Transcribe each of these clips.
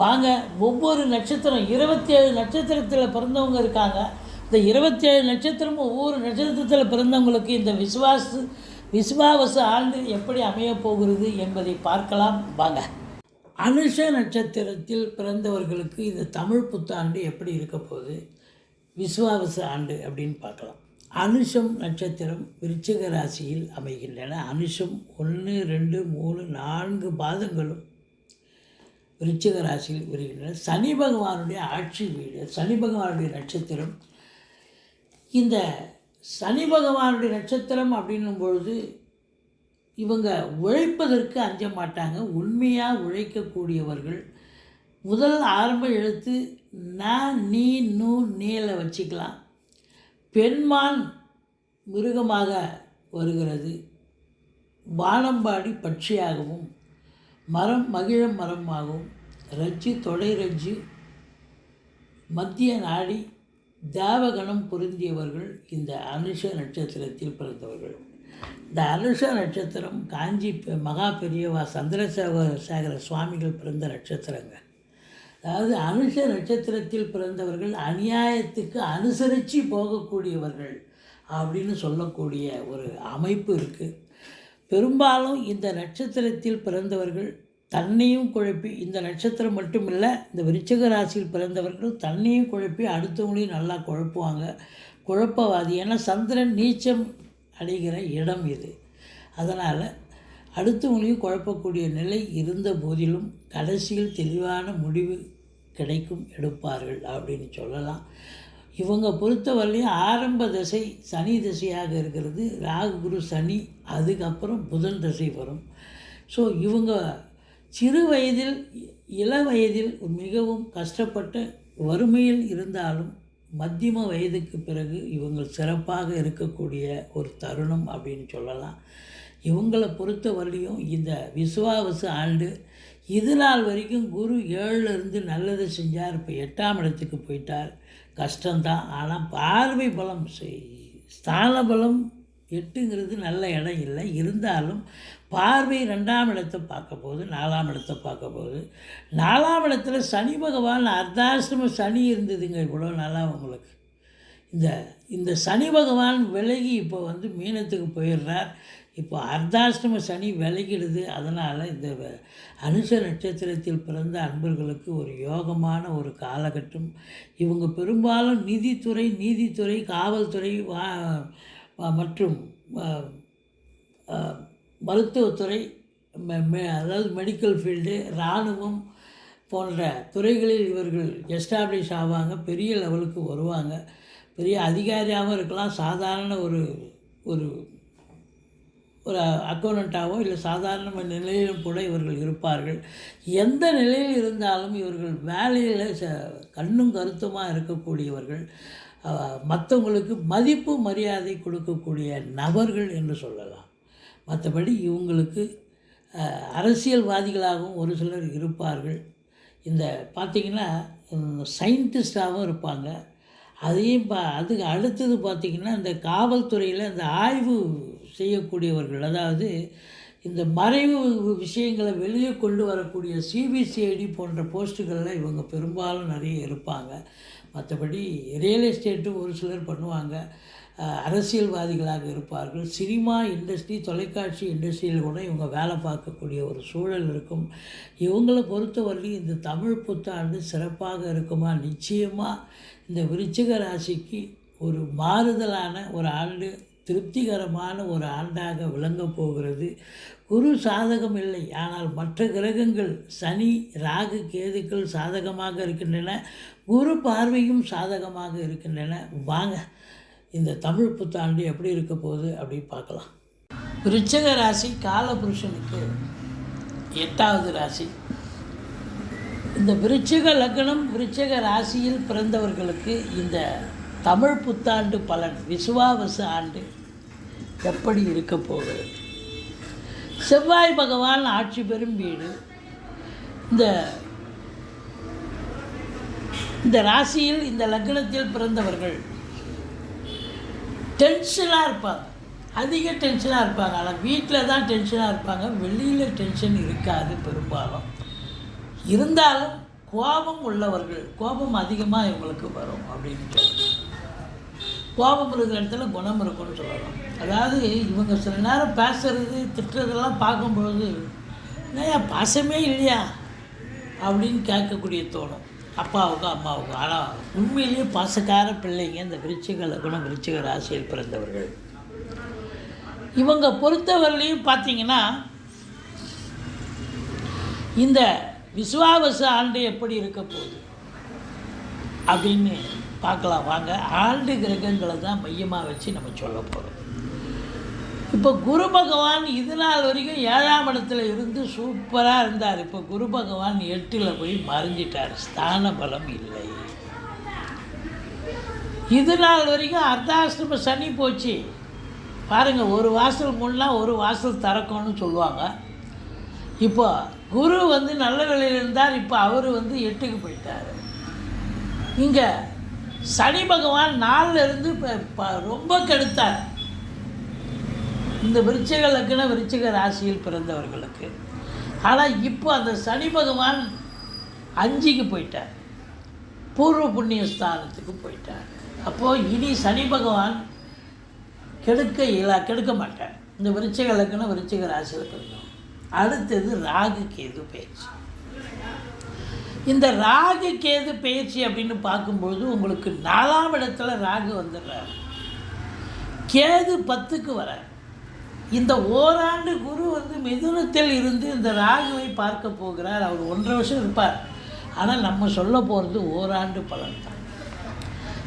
வாங்க ஒவ்வொரு நட்சத்திரம் இருபத்தி ஏழு நட்சத்திரத்தில் பிறந்தவங்க இருக்காங்க. இந்த இருபத்தி ஏழு நட்சத்திரமும் ஒவ்வொரு நட்சத்திரத்தில் பிறந்தவங்களுக்கு இந்த விசுவாச விசுவாவச ஆண்டு எப்படி அமையப் போகிறது என்பதை பார்க்கலாம். வாங்க. அனுஷ நட்சத்திரத்தில் பிறந்தவர்களுக்கு இந்த தமிழ் புத்தாண்டு எப்படி இருக்க போகுது? விசுவாவச ஆண்டு அப்படின்னு பார்க்கலாம். அனுஷம் நட்சத்திரம் விருச்சிக ராசியில் அமைகின்றன. அனுஷம் ஒன்று ரெண்டு மூணு நான்கு பாதங்களும் விருச்சிக ராசியில் வருகின்ற சனி பகவானுடைய ஆட்சி வீடு சனி பகவானுடைய நட்சத்திரம். இந்த சனி பகவானுடைய நட்சத்திரம் அப்படின்னும் பொழுது இவங்க உழைப்பதற்கு அஞ்ச மாட்டாங்க. உண்மையாக உழைக்கக்கூடியவர்கள். முதல் ஆரம்ப எழுத்து ந நீ நூ நீல வச்சுக்கலாம். பெண்மான் மிருகமாக வருகிறது. வானம்பாடி பட்சியாகவும் மரம் மகிழ மரமாகவும் ரஜ்ஜு தொடை ரஜ்ஜு. மத்திய நாடி தேவகணம் பொருந்தியவர்கள் இந்த அனுஷ நட்சத்திரத்தில் பிறந்தவர்கள். இந்த அனுஷ நட்சத்திரம் காஞ்சி மகா பெரியவா சந்திரசேகர சேகர சுவாமிகள் பிறந்த நட்சத்திரங்க. அதாவது அனுஷ நட்சத்திரத்தில் பிறந்தவர்கள் அநியாயத்துக்கு அனுசரித்து போகக்கூடியவர்கள் அப்படின்னு சொல்லக்கூடிய ஒரு அமைப்பு இருக்குது பெரும்பாலும் இந்த நட்சத்திரத்தில் பிறந்தவர்கள் தன்னையும் குழப்பி இந்த நட்சத்திரம் மட்டும் இல்லை இந்த விருச்சக ராசியில் பிறந்தவர்கள் தன்னையும் குழப்பி அடுத்தவங்களையும் நல்லா குழப்புவாங்க. குழப்பவாதி ஏன்னா சந்திரன் நீச்சம் அடைகிற இடம் இது. அதனால் அடுத்தவங்களையும் குழப்பக்கூடிய நிலை இருந்த போதிலும் கடைசியில் தெளிவான முடிவு கிடைக்கும் எடுப்பார்கள் அப்படின்னு சொல்லலாம். இவங்க பொறுத்தவரையும் ஆரம்ப தசை சனி திசையாக இருக்கிறது. ராகு குரு சனி அதுக்கப்புறம் புதன் தசை வரும். ஸோ இவங்க சிறு வயதில் இள வயதில் மிகவும் கஷ்டப்பட்ட வறுமையில் இருந்தாலும் மத்தியம வயதுக்கு பிறகு இவங்கள் சிறப்பாக இருக்கக்கூடிய ஒரு தருணம் அப்படின்னு சொல்லலாம். இவங்களை பொறுத்த வரலையும் இந்த விசுவாவசு ஆண்டு இது நாள் வரைக்கும் குரு ஏழுல இருந்து நல்லதை செஞ்சார். இப்போ எட்டாம் இடத்துக்கு போயிட்டார். கஷ்டம்தான். ஆனால் பார்வை பலம் செய்- ஸ்தான பலம் எட்டுங்கிறது நல்ல இடம் இல்லை. இருந்தாலும் பார்வை ரெண்டாம் இடத்தை பார்க்க போகுது நாலாம் இடத்தை பார்க்க போகுது நாலாம் இடத்துல சனி பகவான் அர்த்தாசிரம சனி இருந்ததுங்க இவ்வளோ நல்லா உங்களுக்கு. இந்த இந்த சனி பகவான் விலகி இப்போ வந்து மீனத்துக்கு போயிடுறார். இப்போ அர்த்தாஷ்டம சனி விலகிடுது. அதனால் இந்த அனுஷ நட்சத்திரத்தில் பிறந்த அன்பர்களுக்கு ஒரு யோகமான ஒரு காலகட்டம். இவங்க பெரும்பாலும் நிதித்துறை நீதித்துறை காவல்துறை வா மற்றும் மருத்துவத்துறை மெ- மெ- அதாவது மெடிக்கல் ஃபீல்டு இராணுவம் போன்ற துறைகளில் இவர்கள் எஸ்டாப்ளிஷ் ஆவாங்க. பெரிய லெவலுக்கு வருவாங்க. பெரிய அதிகாரியாகவும் இருக்கலாம். சாதாரண ஒரு ஒரு ஒரு அக்கௌண்ட்டாகவோ இல்லை சாதாரண நிலையிலும் கூட இவர்கள் இருப்பார்கள். எந்த நிலையில் இருந்தாலும் இவர்கள் வேலையில் ச கண்ணும் கருத்துமாக இருக்கக்கூடியவர்கள். மற்றவங்களுக்கு மதிப்பு மரியாதை கொடுக்கக்கூடிய நபர்கள் என்று சொல்லலாம். மற்றபடி இவங்களுக்கு அரசியல்வாதிகளாகவும் ஒரு சிலர் இருப்பார்கள். இந்த பார்த்திங்கன்னா சயின்டிஸ்டாகவும் இருப்பாங்க. அதையும் பா அதுக்கு அடுத்தது பார்த்திங்கன்னா இந்த காவல்துறையில் இந்த ஆய்வு செய்யக்கூடியவர்கள் அதாவது இந்த மறைவு விஷயங்களை வெளியே கொண்டு வரக்கூடிய சிபிசிஐடி போன்ற போஸ்ட்டுகளில் இவங்க பெரும்பாலும் நிறைய இருப்பாங்க. மற்றபடி ரியல் எஸ்டேட்டும் ஒரு சிலர் பண்ணுவாங்க. அரசியல்வாதிகளாக இருப்பார்கள். சினிமா இண்டஸ்ட்ரி தொலைக்காட்சி இண்டஸ்ட்ரியில் கூட இவங்க வேலை பார்க்கக்கூடிய ஒரு சூழல் இருக்கும். இவங்களை பொறுத்தவரையிலும் இந்த தமிழ் புத்தாண்டு சிறப்பாக இருக்குமா? நிச்சயமாக இந்த விருச்சிக ராசிக்கு ஒரு மாறுதலான ஒரு ஆண்டு திருப்திகரமான ஒரு ஆண்டாக விளங்கப் போகிறது. குரு சாதகம் இல்லை. ஆனால் மற்ற கிரகங்கள் சனி ராகு கேதுக்கள் சாதகமாக இருக்கின்றன. குரு பார்வையும் சாதகமாக இருக்கின்றன. வாங்க இந்த தமிழ் புத்தாண்டு எப்படி இருக்க போகுது அப்படின்னு பார்க்கலாம். விருச்சக ராசி காலபுருஷனுக்கு எட்டாவது ராசி. இந்த விருச்சிக லக்னம் விருச்சிக ராசியில் பிறந்தவர்களுக்கு இந்த தமிழ் புத்தாண்டு பலன் விசுவாவச ஆண்டு எப்படி இருக்க போகிறது செவ்வாய் பகவான் ஆட்சி பெறும் வீடு. இந்த இந்த ராசியில் இந்த லக்னத்தில் பிறந்தவர்கள் டென்ஷனாக இருப்பாங்க. அதிக டென்ஷனாக இருப்பாங்க. ஆனால் வீட்டில் தான் டென்ஷனாக இருப்பாங்க. வெளியில் டென்ஷன் இருக்காது பெரும்பாலும். இருந்தாலும் கோபம் உள்ளவர்கள் கோபம் அதிகமாக இவங்களுக்கு வரும் அப்படின்னு சொல்லலாம் கோபம் இருக்கிற இடத்துல குணம் இருக்கும்னு சொல்லலாம். அதாவது இவங்க சில நேரம் பேசுறது திட்டுறதெல்லாம் பார்க்கும்பொழுது ஏன் பாசமே இல்லையா? அப்படின்னு கேட்கக்கூடிய தோணும். அப்பாவுக்கும் அம்மாவுக்கும் ஆனால் உண்மையிலேயே பாசக்கார பிள்ளைங்க இந்த விருச்சிக லகுணம் விருச்சிக ராசியில் பிறந்தவர்கள். இவங்க பொறுத்தவரையிலையும் பார்த்தீங்கன்னா இந்த விசுவாவச ஆண்டு எப்படி இருக்க போகுது? அப்படின்னு பார்க்கலாம். வாங்க ஆண்டு கிரகங்களை தான் மையமாக வச்சு நம்ம சொல்ல போகிறோம் இப்போ குரு பகவான் இது நாள் வரைக்கும் ஏழாம் இடத்துல இருந்து சூப்பராக இருந்தார். இப்போ குரு பகவான் எட்டில் போய் மறைஞ்சிட்டார். ஸ்தான பலம் இல்லை. இது நாள் வரைக்கும் அர்த்தாசிரம சனி போச்சு. பாருங்கள் ஒரு வாசல் முன்னால் ஒரு வாசல் திறக்கணும்னு சொல்லுவாங்க. இப்போ குரு வந்து நல்ல நிலையில் இருந்தார். இப்போ அவர் வந்து எட்டுக்கு போயிட்டார். இங்கே சனி பகவான் நாளில் இருந்து இப்போ ரொம்ப கெடுத்தார். இந்த விருச்சிக லக்ன விருச்சிக ராசியில் பிறந்தவர்களுக்கு. ஆனால் இப்போ அந்த சனி பகவான் அஞ்சுக்கு போயிட்டார். பூர்வ புண்ணிய ஸ்தானத்துக்கு போயிட்டார். அப்போது இனி சனி பகவான் கெடுக்க இயலா கெடுக்க மாட்டார். இந்த விருச்சிக லக்னம் விருச்சிக ராசியில் பிறந்தோம். அடுத்தது ராகு கேது பயிற்சி. இந்த ராகு கேது பயிற்சி அப்படின்னு பார்க்கும்பொழுது உங்களுக்கு நாலாம் இடத்துல ராகு வந்துடுறார். கேது பத்துக்கு வரார். இந்த ஓராண்டு குரு வந்து மிதுனத்தில் இருந்து இந்த ராகுவை பார்க்க போகிறார். அவர் ஒன்றரை வருஷம் இருப்பார். ஆனால் நம்ம சொல்ல போகிறது ஓராண்டு பலன் தான்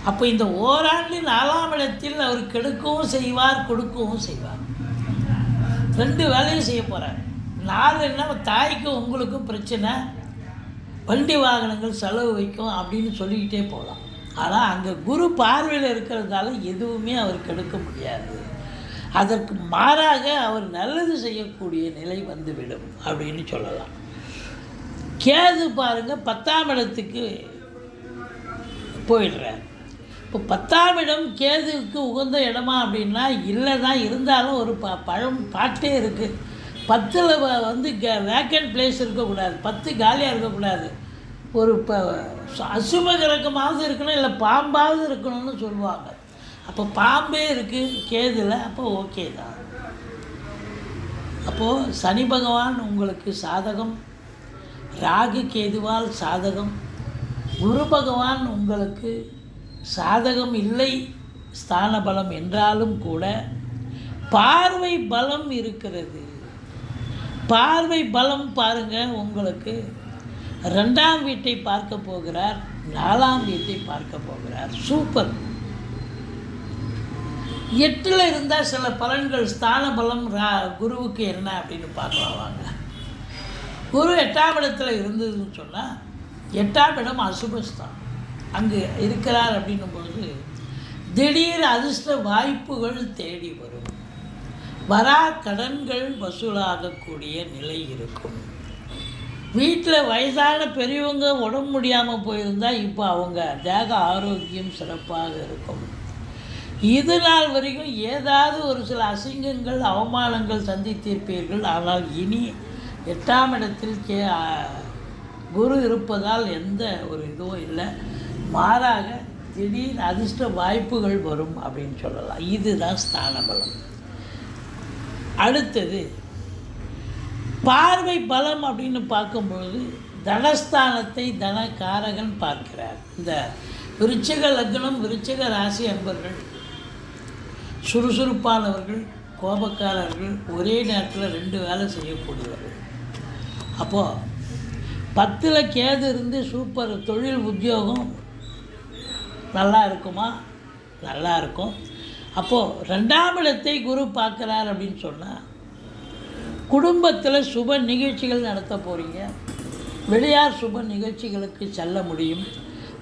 அப்போ இந்த ஓராண்டு நாலாம் இடத்தில் அவர் கெடுக்கவும் செய்வார் கொடுக்கவும் செய்வார். ரெண்டு வேலையும் செய்ய போகிறார் நாலு என்ன தாய்க்கும் உங்களுக்கும் பிரச்சனை. வண்டி வாகனங்கள் செலவு வைக்கும் அப்படின்னு சொல்லிக்கிட்டே போகலாம். ஆனால் அங்கே குரு பார்வையில் இருக்கிறதால எதுவுமே அவர் கெடுக்க முடியாது. அதற்கு மாறாக அவர் நல்லது செய்யக்கூடிய நிலை வந்துவிடும் அப்படின்னு சொல்லலாம். கேது பாருங்கள் பத்தாம் இடத்துக்கு போயிடுறார். இப்போ பத்தாம் இடம் கேதுவுக்கு உகந்த இடமா அப்படின்னா இல்லை தான் இருந்தாலும் ஒரு ப பழம் பாட்டே இருக்குது பத்தில் வந்து கே வேக்கண்ட் பிளேஸ் இருக்கக்கூடாது. பத்து காலியாக இருக்கக்கூடாது. ஒரு இப்போ அசும கிரகமாவது இருக்கணும் இல்லை பாம்பாவது இருக்கணும்னு சொல்லுவாங்க. அப்போ பாம்பே இருக்குது கேதுல அப்போ ஓகே தான். அப்போது சனி பகவான் உங்களுக்கு சாதகம் ராகு கேதுவால் சாதகம் குரு பகவான் உங்களுக்கு சாதகம் இல்லை ஸ்தான பலம் என்றாலும் கூட பார்வை பலம் இருக்கிறது. பார்வை பலம் பாருங்கள் உங்களுக்கு ரெண்டாம் வீட்டை பார்க்க போகிறார் நாலாம் வீட்டை பார்க்க போகிறார். சூப்பர். எட்டில் இருந்தால் சில பலன்கள் ஸ்தான பலம் ரா குருவுக்கு என்ன அப்படின்னு பார்க்கலாம் வாங்க. குரு எட்டாம் இடத்துல இருந்ததுன்னு சொன்னால் எட்டாம் இடம் அசுபஸ்தான். அங்கு இருக்கிறார் அப்படின்னும் பொழுது திடீர் அதிர்ஷ்ட வாய்ப்புகள் தேடி வரும். வரா கடன்கள் வசூலாகக்கூடிய நிலை இருக்கும். வீட்டில் வயதான பெரியவங்க உடம்பு முடியாமல் போயிருந்தால் இப்போ அவங்க தேக ஆரோக்கியம் சிறப்பாக இருக்கும். இது நாள் வரைக்கும் ஏதாவது ஒரு சில அசிங்கங்கள் அவமானங்கள் சந்தித்திருப்பீர்கள். ஆனால் இனி எட்டாம் இடத்தில் கே குரு இருப்பதால் எந்த ஒரு இதுவும் இல்லை. மாறாக திடீர் அதிர்ஷ்ட வாய்ப்புகள் வரும் அப்படின்னு சொல்லலாம். இதுதான் ஸ்தான பலம் அடுத்தது பார்வை பலம் அப்படின்னு பார்க்கும்பொழுது தனஸ்தானத்தை தனகாரகன் பார்க்கிறார். இந்த விருச்சக லக்னம் விருச்சக ராசி அன்பர்கள் சுறுசுறுப்பானவர்கள் கோபக்காரர்கள் ஒரே நேரத்தில் ரெண்டு வேலை செய்யக்கூடியவர்கள் அப்போது பத்தில் கேது இருந்து சூப்பர் தொழில் உத்தியோகம் நல்லா இருக்குமா? நல்லா இருக்கும். அப்போது ரெண்டாம் இடத்தை குரு பார்க்குறார் அப்படின்னு சொன்னால் குடும்பத்தில் சுப நிகழ்ச்சிகள் நடத்த போகிறீங்க வெளியார் சுப நிகழ்ச்சிகளுக்கு செல்ல முடியும்.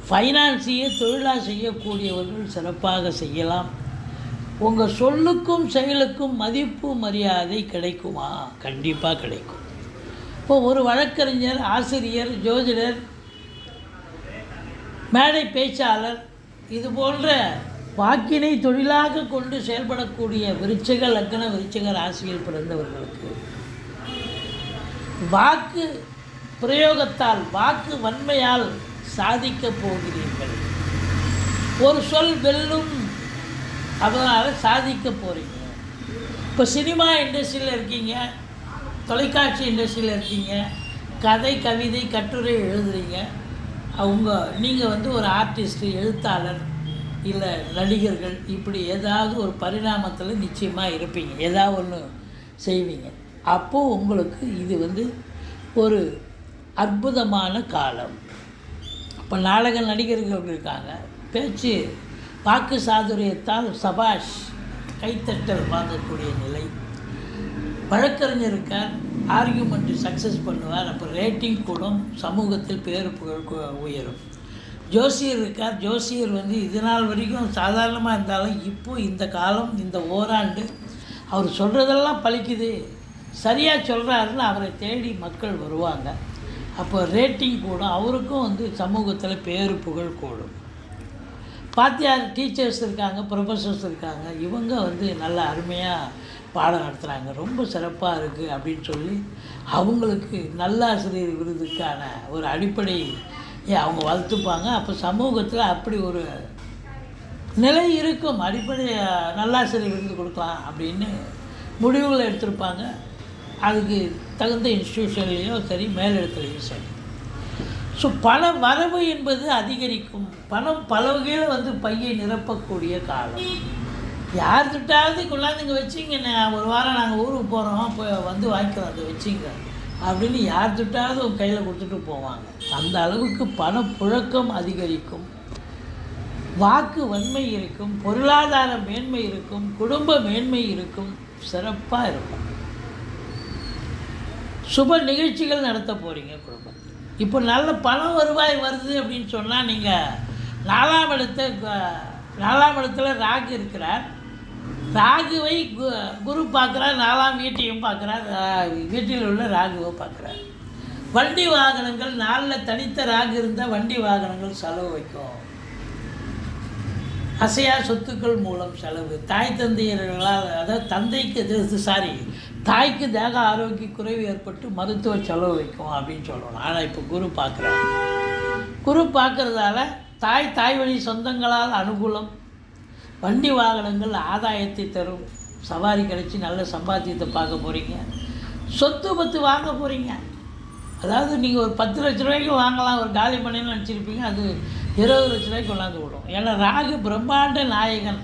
ஃபைனான்ஸையே தொழிலாக செய்யக்கூடியவர்கள் சிறப்பாக செய்யலாம். உங்கள் சொல்லுக்கும் செயலுக்கும் மதிப்பு மரியாதை கிடைக்குமா? கண்டிப்பாக கிடைக்கும். இப்போ ஒரு வழக்கறிஞர் ஆசிரியர் ஜோதிடர் மேடை பேச்சாளர் இது போன்ற வாக்கினை தொழிலாக கொண்டு செயல்படக்கூடிய விருச்சக லக்ன விருச்சக ராசியில் பிறந்தவர்களுக்கு வாக்கு பிரயோகத்தால் வாக்கு வன்மையால் சாதிக்கப் போகிறீர்கள். ஒரு சொல் வெல்லும் அதனால் சாதிக்க போகிறீங்க இப்போ சினிமா இண்டஸ்ட்ரியில் இருக்கீங்க தொலைக்காட்சி இண்டஸ்ட்ரியில் இருக்கீங்க கதை கவிதை கட்டுரை எழுதுறீங்க. அவங்க நீங்கள் வந்து ஒரு ஆர்டிஸ்ட் எழுத்தாளர் இல்லை நடிகர்கள் இப்படி ஏதாவது ஒரு பரிணாமத்தில் நிச்சயமாக இருப்பீங்க. ஏதாவது ஒன்று செய்வீங்க. அப்போது உங்களுக்கு இது வந்து ஒரு அற்புதமான காலம். இப்போ நாடக நடிகர்கள் இருக்காங்க பேச்சு வாக்கு சாதுரியத்தால் சபாஷ் கைத்தட்டல் வாங்கக்கூடிய நிலை. வழக்கறிஞர் இருக்கார் ஆர்கியூமெண்ட் சக்ஸஸ் பண்ணுவார் அப்போ ரேட்டிங் கூடும் சமூகத்தில் பேர் புகழ் உயரும். ஜோசியர் இருக்கார் ஜோசியர் வந்து இது நாள் வரைக்கும் சாதாரணமாக இருந்தாலும் இப்போ இந்த காலம் இந்த ஓராண்டு அவர் சொல்கிறதெல்லாம் பலிக்குது சரியாக சொல்கிறாருன்னு அவரை தேடி மக்கள் வருவாங்க. அப்போ ரேட்டிங் கூடும் அவருக்கும் வந்து சமூகத்தில் பேரு புகழ் கூடும். பாத்தியார் டீச்சர்ஸ் இருக்காங்க ப்ரொஃபஸர்ஸ் இருக்காங்க. இவங்க வந்து நல்ல அருமையாக பாடம் நடத்துகிறாங்க ரொம்ப சிறப்பாக இருக்குது அப்படின்னு சொல்லி அவங்களுக்கு நல்லாசிரியர் விருதுக்கான ஒரு அடிப்படை அவங்க வளர்த்துப்பாங்க. அப்போ சமூகத்தில் அப்படி ஒரு நிலை இருக்கும். அடிப்படை நல்லாசிரியர் விருது கொடுக்கலாம் அப்படின்னு முடிவுகளை எடுத்திருப்பாங்க. அதுக்கு தகுந்த இன்ஸ்டியூஷன்லேயோ சரி மேலிடத்துலேயும் சரி. ஸோ பண வரவு என்பது அதிகரிக்கும். பணம் பல வகையில் வந்து பையை நிரப்பக்கூடிய காலம். யார்கிட்டாவது திட்டாவது இங்கே வச்சிங்கண்ணே ஒரு வாரம் நாங்கள் ஊருக்கு போகிறோம் போய் வந்து வாங்கிக்கிறோம் அதை வச்சிங்க. அப்படின்னு யார்கிட்டாவது உங்கள் கையில் கொடுத்துட்டு போவாங்க. அந்த அளவுக்கு பணப்புழக்கம் அதிகரிக்கும். வாக்கு வன்மை இருக்கும். பொருளாதார மேன்மை இருக்கும். குடும்ப மேன்மை இருக்கும். சிறப்பாக இருக்கும். சுப நிகழ்ச்சிகள் நடத்த போகிறீங்க குடும்பத்தில். இப்போ நல்ல பணம் வருவாய் வருது அப்படின்னு சொன்னால் நீங்கள் நாலாம் இடத்த நாலாம் இடத்துல ராகு இருக்கிறார். ராகுவை கு- குரு பார்க்குறார் நாலாம் வீட்டையும் பார்க்குறார் ரா- வீட்டில் உள்ள ராகுவை பார்க்குறார். வண்டி வாகனங்கள் நாளில் தனித்த ராகு இருந்தால் வண்டி வாகனங்கள் செலவு வைக்கும். அசையா சொத்துக்கள் மூலம் செலவு. தாய் தந்தையர்களால் அதாவது தந்தைக்கு சாரி தாய்க்கு தேக ஆரோக்கிய குறைவு ஏற்பட்டு மருத்துவ செலவு வைக்கும் அப்படின்னு சொல்லணும். ஆனால் இப்போ குரு பார்க்குறாரு. குரு பார்க்குறதால தாய் தாய் வழி சொந்தங்களால் அனுகூலம் வண்டி வாகனங்கள் ஆதாயத்தை தரும். சவாரி கிடைச்சி நல்ல சம்பாத்தியத்தை பார்க்க போகிறீங்க சொத்து பத்து வாங்க போகிறீங்க அதாவது நீங்கள் ஒரு பத்து லட்ச ரூபாய்க்கு வாங்கலாம் ஒரு காலி பண்ணைன்னு நினச்சிருப்பீங்க அது இருபது லட்ச ரூபாய்க்கு கொண்டாந்து விடும் ஏன்னா ராகு பிரம்மாண்ட நாயகன்.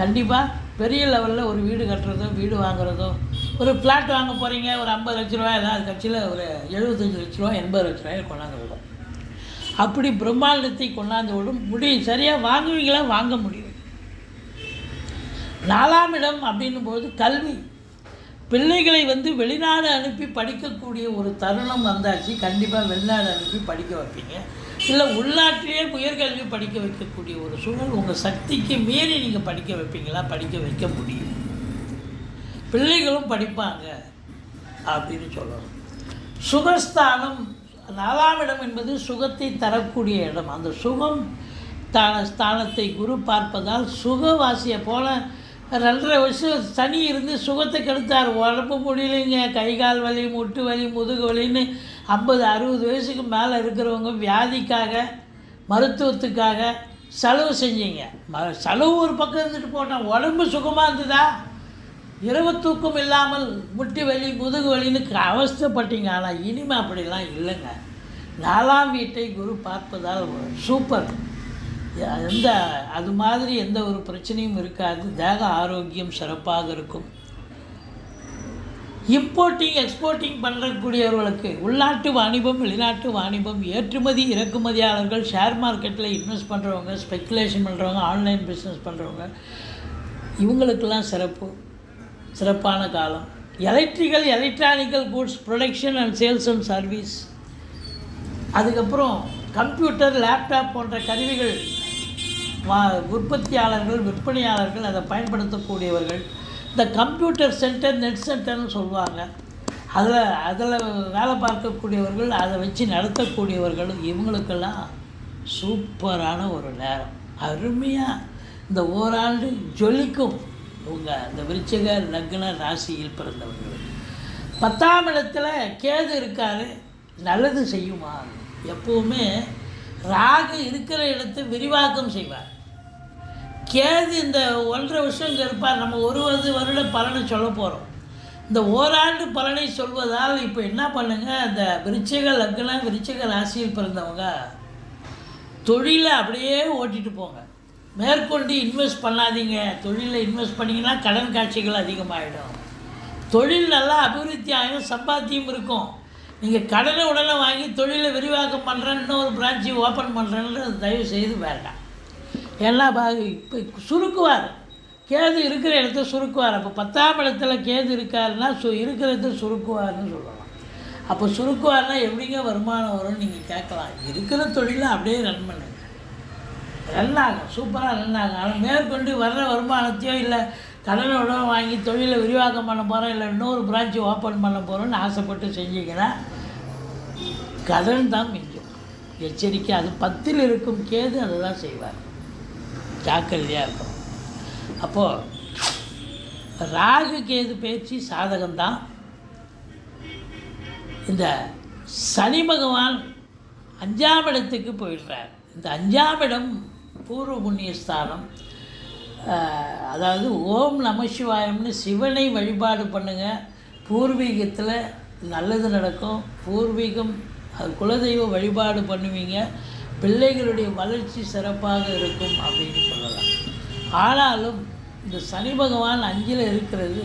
கண்டிப்பாக பெரிய லெவலில் ஒரு வீடு கட்டுறதோ வீடு வாங்குறதோ ஒரு ஃப்ளாட் வாங்க போகிறீங்க ஒரு ஐம்பது லட்ச ரூபாய் ஏதாவது கட்சியில் ஒரு எழுபத்தஞ்சு லட்ச ரூபா எண்பது லட்ச ரூபாய் கொண்டாந்து விடும் அப்படி பிரம்மாண்டத்தை கொண்டாந்து விடும் முடியும் சரியாக வாங்குவீங்களா? வாங்க முடியும் நாலாம் இடம் அப்படின்னும் போது கல்வி. பிள்ளைகளை வந்து வெளிநாடு அனுப்பி படிக்கக்கூடிய ஒரு தருணம் வந்தாச்சு. கண்டிப்பாக வெளிநாடு அனுப்பி படிக்க வைப்பீங்க. இல்லை உள்நாட்டிலேயே உயர்கல்வி படிக்க வைக்கக்கூடிய ஒரு சூழல் உங்கள் சக்திக்கு மீறி நீங்கள் படிக்க வைப்பீங்களா? படிக்க வைக்க முடியும். பிள்ளைகளும் படிப்பாங்க அப்படின்னு சொல்லணும். சுகஸ்தானம் நாலாம் இடம் என்பது சுகத்தை தரக்கூடிய இடம். அந்த சுகம் தான ஸ்தானத்தை குரு பார்ப்பதால் சுகவாசியை போல ரெண்டரை வருஷம் சனி இருந்து சுகத்தை கெடுத்தார். உடம்பு முடியலைங்க. கை கால் வலி முட்டு வலி முதுகு வலின்னு ஐம்பது அறுபது வயசுக்கு மேலே இருக்கிறவங்க வியாதிக்காக மருத்துவத்துக்காக செலவு செஞ்சீங்க. ம செலவு ஒரு பக்கம் இருந்துட்டு போட்டேன் உடம்பு சுகமாக இருந்ததா? இரவு தூக்கம் இல்லாமல் முட்டி வலி முதுகு வலின்னு க- ஆனால் இனிமே அப்படிலாம் இல்லைங்க. நாலாம் வீட்டை குரு பார்ப்பதால் ஒரு சூப்பர். எந்த அது மாதிரி எந்த ஒரு பிரச்சனையும் இருக்காது. தேக ஆரோக்கியம் சிறப்பாக இருக்கும். இம்போர்ட்டிங் எக்ஸ்போர்ட்டிங் பண்ணக்கூடியவர்களுக்கு உள்நாட்டு வாணிபம் வெளிநாட்டு வாணிபம் ஏற்றுமதி இறக்குமதியாளர்கள் ஷேர் மார்க்கெட்டில் இன்வெஸ்ட் பண்ணுறவங்க ஸ்பெக்குலேஷன் பண்ணுறவங்க ஆன்லைன் பிஸ்னஸ் பண்ணுறவங்க இவங்களுக்கெல்லாம் சிறப்பு. சிறப்பான காலம். Electrical electronical goods production and sales and service அதுக்கப்புறம் கம்ப்யூட்டர் லேப்டாப் போன்ற கருவிகள் வா உற்பத்தியாளர்கள் விற்பனையாளர்கள் அதை பயன்படுத்தக்கூடியவர்கள் இந்த கம்ப்யூட்டர் சென்டர் நெட் சென்டர்னு சொல்லுவாங்க. அதில் அதில் வேலை பார்க்கக்கூடியவர்கள் அதை வச்சு நடத்தக்கூடியவர்கள் இவங்களுக்கெல்லாம் சூப்பரான ஒரு நேரம். அருமையாக இந்த ஓராண்டு ஜொலிக்கும் உங்கள் இந்த விருச்சக லக்ன ராசியில் பிறந்தவர்கள். பத்தாம் இடத்துல கேது இருக்காரு நல்லது செய்யுமா? எப்போவுமே ராகு இருக்கிற இடத்தை விரிவாக்கம் செய்வார். கேது இந்த ஒன்றரை வருஷம் இங்கே இருப்பார். நம்ம ஒரு வருது வருட பலனை சொல்ல போகிறோம் இந்த ஓராண்டு பலனை சொல்வதால் இப்போ என்ன பண்ணுங்க? அந்த விருச்சிக லக்னம் விருச்சிக ராசியில் பிறந்தவங்க தொழிலை அப்படியே ஓட்டிட்டு போங்க. மேற்கொண்டு இன்வெஸ்ட் பண்ணாதீங்க. தொழிலில் இன்வெஸ்ட் பண்ணிங்கன்னா கடன் காட்சிகள் அதிகமாகிடும் தொழில் நல்லா அபிவிருத்தி ஆகும் சம்பாத்தியம் இருக்கும். நீங்கள் கடனை உடனே வாங்கி தொழிலை விரிவாக்கம் பண்ணுறேன் இன்னொரு பிரான்ச்சு ஓப்பன் பண்ணுறேன்னு தயவு செய்து வேண்டாம். ஏன்னா இப்போ சுருக்குவார். கேது இருக்கிற இடத்த சுருக்குவார். அப்போ பத்தாம் இடத்துல கேது இருக்காருன்னா சு இருக்கிற இடத்த சுருக்குவார்னு சொல்லலாம் அப்போ சுருக்குவார்னா எப்படிங்க வருமானம் வரும்னு நீங்கள் கேட்கலாம். இருக்கிற தொழிலை அப்படியே ரன் பண்ணுங்க. ரன் ஆகும். சூப்பராக ரன் ஆகும். ஆனால் மேற்கொண்டு வர்ற வருமானத்தையோ இல்லை கடனோட வாங்கி தொழிலை விரிவாக்கம் பண்ண போகிறோம் இல்லை இன்னொரு பிரான்ச்சு ஓப்பன் பண்ண போகிறோம்னு ஆசைப்பட்டு செஞ்சீங்கன்னா கடன் தான் மிஞ்சும். எச்சரிக்கை. அது பத்தில் இருக்கும். கேது அதை தான் செய்வார். ஜாக்கிரதையாக இருக்கும் அப்போது ராகு கேது பேச்சு சாதகம்தான். இந்த சனி பகவான் அஞ்சாம் இடத்துக்கு போயிடுறார். இந்த அஞ்சாம் இடம் பூர்வ புண்ணியஸ்தானம். அதாவது ஓம் நம சிவாயம்னு சிவனை வழிபாடு பண்ணுங்கள் பூர்வீகத்தில் நல்லது நடக்கும். பூர்வீகம் அது குலதெய்வ வழிபாடு பண்ணுவீங்க. பிள்ளைகளுடைய வளர்ச்சி சிறப்பாக இருக்கும் அப்படின்னு சொல்லலாம். ஆனாலும் இந்த சனி பகவான் அஞ்சில் இருக்கிறது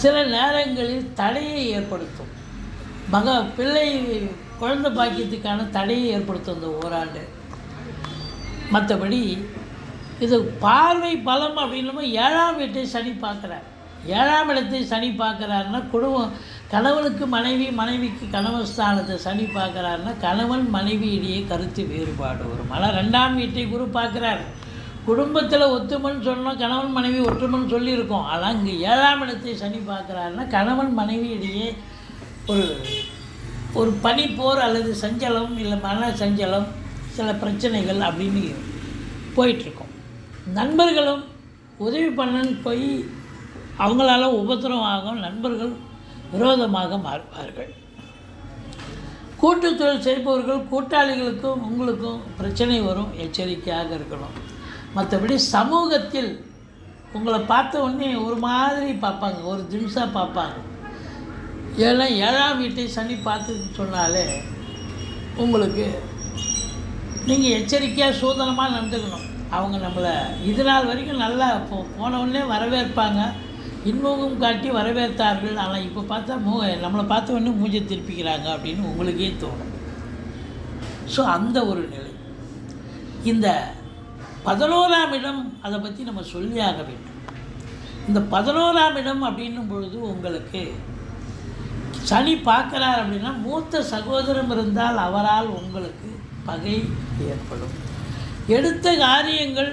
சில நேரங்களில் தடையை ஏற்படுத்தும். மக பிள்ளை குழந்தை பாக்கியத்துக்கான தடையை ஏற்படுத்தும் இந்த ஓராண்டு. மற்றபடி இது பார்வை பலம் அப்படின்னும் ஏழாம் வீட்டை சனி பார்க்குறார். ஏழாம் இடத்தை சனி பார்க்குறாருன்னா குடும்பம் கணவனுக்கு மனைவி மனைவிக்கு கணவன் ஸ்தானத்தை சனி பார்க்குறாருன்னா கணவன் மனைவி இடையே கருத்து வேறுபாடு வரும். ஆனால் ரெண்டாம் வீட்டை குரு பார்க்குறார். குடும்பத்தில் ஒத்துமன் சொன்னோம் கணவன் மனைவி ஒற்றுமன் சொல்லியிருக்கோம். ஆனால் இங்கே ஏழாம் இடத்தை சனி பார்க்குறாருன்னா கணவன் மனைவி இடையே ஒரு ஒரு பனிப்போர் அல்லது சஞ்சலம் இல்லை மன சஞ்சலம் சில பிரச்சனைகள் அப்படின்னு போயிட்டுருக்கோம். நண்பர்களும் உதவி பண்ணன்னு போய் அவங்களால உபத்திரம் ஆகும். நண்பர்கள் விரோதமாக மாறுவார்கள். கூட்டு தொழில் செய்பவர்கள் கூட்டாளிகளுக்கும் உங்களுக்கும் பிரச்சனை வரும் எச்சரிக்கையாக இருக்கணும். மற்றபடி சமூகத்தில் உங்களை பார்த்த உடனே ஒரு மாதிரி பார்ப்பாங்க ஒரு திம்ஸாக பார்ப்பாங்க. ஏன்னா ஏழாம் வீட்டை சனி பார்த்துன்னு சொன்னாலே உங்களுக்கு நீங்கள் எச்சரிக்கையாக சூதனமாக நடந்துக்கணும். அவங்க நம்மளை இது நாள் வரைக்கும் நல்லா போ போனவுடனே வரவேற்பாங்க. இன்முகம் காட்டி வரவேற்றார்கள். ஆனால் இப்போ பார்த்தா மூ நம்மளை பார்த்த உடனே மூஞ்சை திருப்பிக்கிறாங்க அப்படின்னு உங்களுக்கே தோணும். ஸோ அந்த ஒரு நிலை. இந்த பதினோராம் இடம் அதை பற்றி நம்ம சொல்லியாக வேண்டும். இந்த பதினோராம் இடம் அப்படின்னும் பொழுது உங்களுக்கு சனி பார்க்குறார் அப்படின்னா மூத்த சகோதரம் இருந்தால் அவரால் உங்களுக்கு பகை ஏற்படும். எடுத்த காரியங்கள்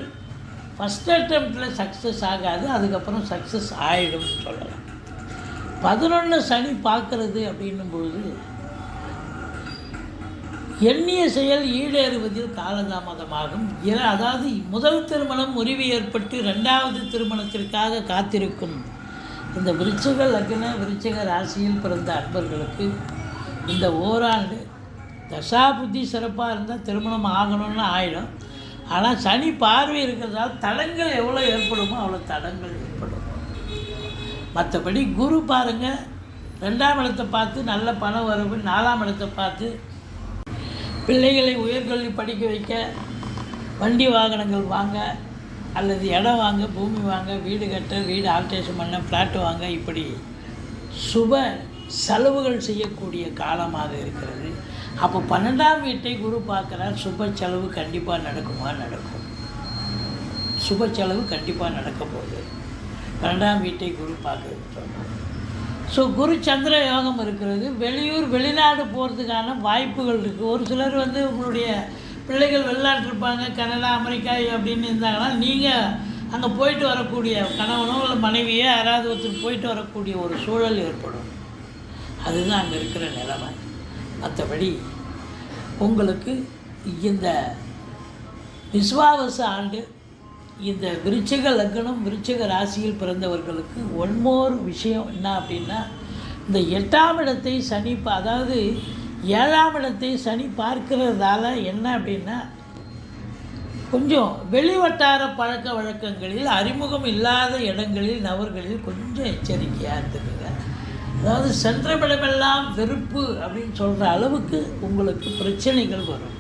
ஃபஸ்ட் அட்டம்ப்டில் சக்ஸஸ் ஆகாது அதுக்கப்புறம் சக்ஸஸ் ஆகிடும்னு சொல்லலாம். பதினொன்று சனி பார்க்குறது அப்படின்னும் பொழுது எண்ணிய செயல் ஈடேறுவதில் காலதாமதமாகும். இர- அதாவது முதல் திருமணம் முறிவு ஏற்பட்டு ரெண்டாவது திருமணத்திற்காக காத்திருக்கும். இந்த விருச்சக லக்ன விருச்சக ராசியில் பிறந்த அன்பர்களுக்கு இந்த ஓராண்டு தசா புத்தி சிறப்பாக இருந்தால் திருமணம் ஆகணும்னு ஆயிடும். ஆனால் சனி பார்வை இருக்கிறதால தடங்கள் எவ்வளோ ஏற்படுமோ அவ்வளோ தடங்கள் ஏற்படும். மற்றபடி குரு பாருங்கள் ரெண்டாம் இடத்தை பார்த்து நல்ல பண வரவு நாலாம் இடத்தை பார்த்து பிள்ளைகளை உயர்கல்வி படிக்க வைக்க வண்டி வாகனங்கள் வாங்க அல்லது இடம் வாங்க பூமி வாங்க வீடு கட்ட வீடு ஆல்ட்ரேஷன் பண்ண ஃப்ளாட்டு வாங்க இப்படி சுப செலவுகள் செய்யக்கூடிய காலமாக இருக்கிறது. அப்போ பன்னெண்டாம் வீட்டை குரு பார்க்குறார் சுப செலவு கண்டிப்பாக நடக்குமா? நடக்கும். சுப செலவு கண்டிப்பாக நடக்க போகுது. பன்னெண்டாம் வீட்டை குரு பார்க்குறது ஸோ குரு சந்திர யோகம் இருக்கிறது. வெளியூர் வெளிநாடு போகிறதுக்கான வாய்ப்புகள் இருக்குது ஒரு சிலர் வந்து உங்களுடைய பிள்ளைகள் வெளிநாட்டிருப்பாங்க கனடா அமெரிக்கா அப்படின்னு இருந்தாங்கன்னா நீங்கள் அங்கே போயிட்டு வரக்கூடிய கணவனோ இல்லை மனைவியோ யாராவது ஒருத்தர் போயிட்டு வரக்கூடிய ஒரு சூழல் ஏற்படும். அதுதான் அங்கே இருக்கிற நிலைமை. மற்றபடி உங்களுக்கு இந்த விஸ்வாவச ஆண்டு இந்த விருச்சக லக்னம் விருச்சக ராசியில் பிறந்தவர்களுக்கு ஒன்மோர் விஷயம் என்ன அப்படின்னா இந்த எட்டாம் இடத்தை சனி அதாவது ஏழாம் இடத்தை சனி பார்க்கிறதால என்ன அப்படின்னா கொஞ்சம் வெளிவட்டார பழக்க வழக்கங்களில் அறிமுகம் இல்லாத இடங்களில் நபர்களில் கொஞ்சம் எச்சரிக்கையாக இருந்துக்குங்க அதாவது சென்றமிடமெல்லாம் வெறுப்பு அப்படின்னு சொல்கிற அளவுக்கு உங்களுக்கு பிரச்சனைகள் வரும்.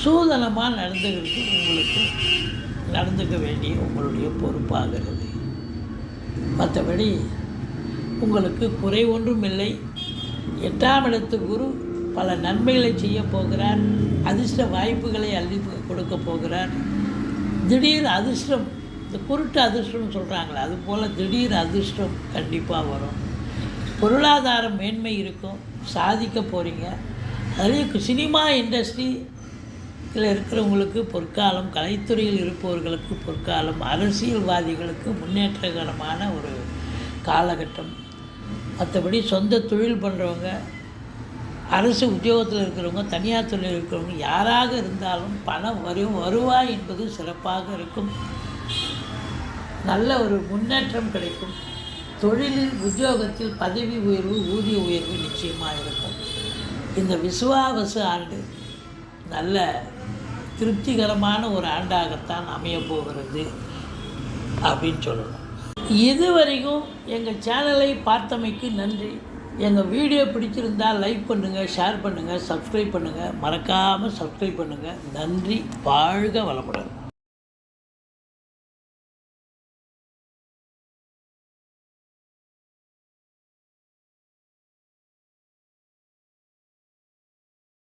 சூதனமாக நடந்துகிறது உங்களுக்கு நடந்துக்க வேண்டிய உங்களுடைய பொறுப்பாகிறது. மற்றபடி உங்களுக்கு குறை ஒன்றும் இல்லை. எட்டாம் இடத்து குரு பல நன்மைகளை செய்ய போகிறார். அதிர்ஷ்ட வாய்ப்புகளை அள்ளி கொடுக்க போகிறார். திடீர் அதிர்ஷ்டம் இந்த குருட்டு அதிர்ஷ்டம்னு சொல்கிறாங்களே அது போல் திடீர் அதிர்ஷ்டம் கண்டிப்பாக வரும். பொருளாதார மேன்மை இருக்கும் சாதிக்க போகிறீங்க அதுலேயும் சினிமா இண்டஸ்ட்ரியில் இருக்கிறவங்களுக்கு பொற்காலம் கலைத்துறையில் இருப்பவர்களுக்கு பொற்காலம் அரசியல்வாதிகளுக்கு முன்னேற்றகரமான ஒரு காலகட்டம். மற்றபடி சொந்த தொழில் பண்ணுறவங்க அரசு உத்தியோகத்தில் இருக்கிறவங்க தனியார் துறையில் இருக்கிறவங்க யாராக இருந்தாலும் பணம் வரும் வருவாய் என்பது சிறப்பாக இருக்கும். நல்ல ஒரு முன்னேற்றம் கிடைக்கும். தொழிலில் உத்தியோகத்தில் பதவி உயர்வு ஊதிய உயர்வு நிச்சயமாக இருக்கும். இந்த விசுவாவசு ஆண்டு நல்ல திருப்திகரமான ஒரு ஆண்டாகத்தான் அமையப்போகிறது அப்படின்னு சொல்லணும். இதுவரைக்கும் எங்கள் சேனலை பார்த்தமைக்கு நன்றி. எங்கள் வீடியோ பிடிச்சிருந்தால் லைக் பண்ணுங்கள் ஷேர் பண்ணுங்கள் சப்ஸ்கிரைப் பண்ணுங்கள் மறக்காமல் சப்ஸ்கிரைப் பண்ணுங்கள் நன்றி வாழ்க வளமுடன்.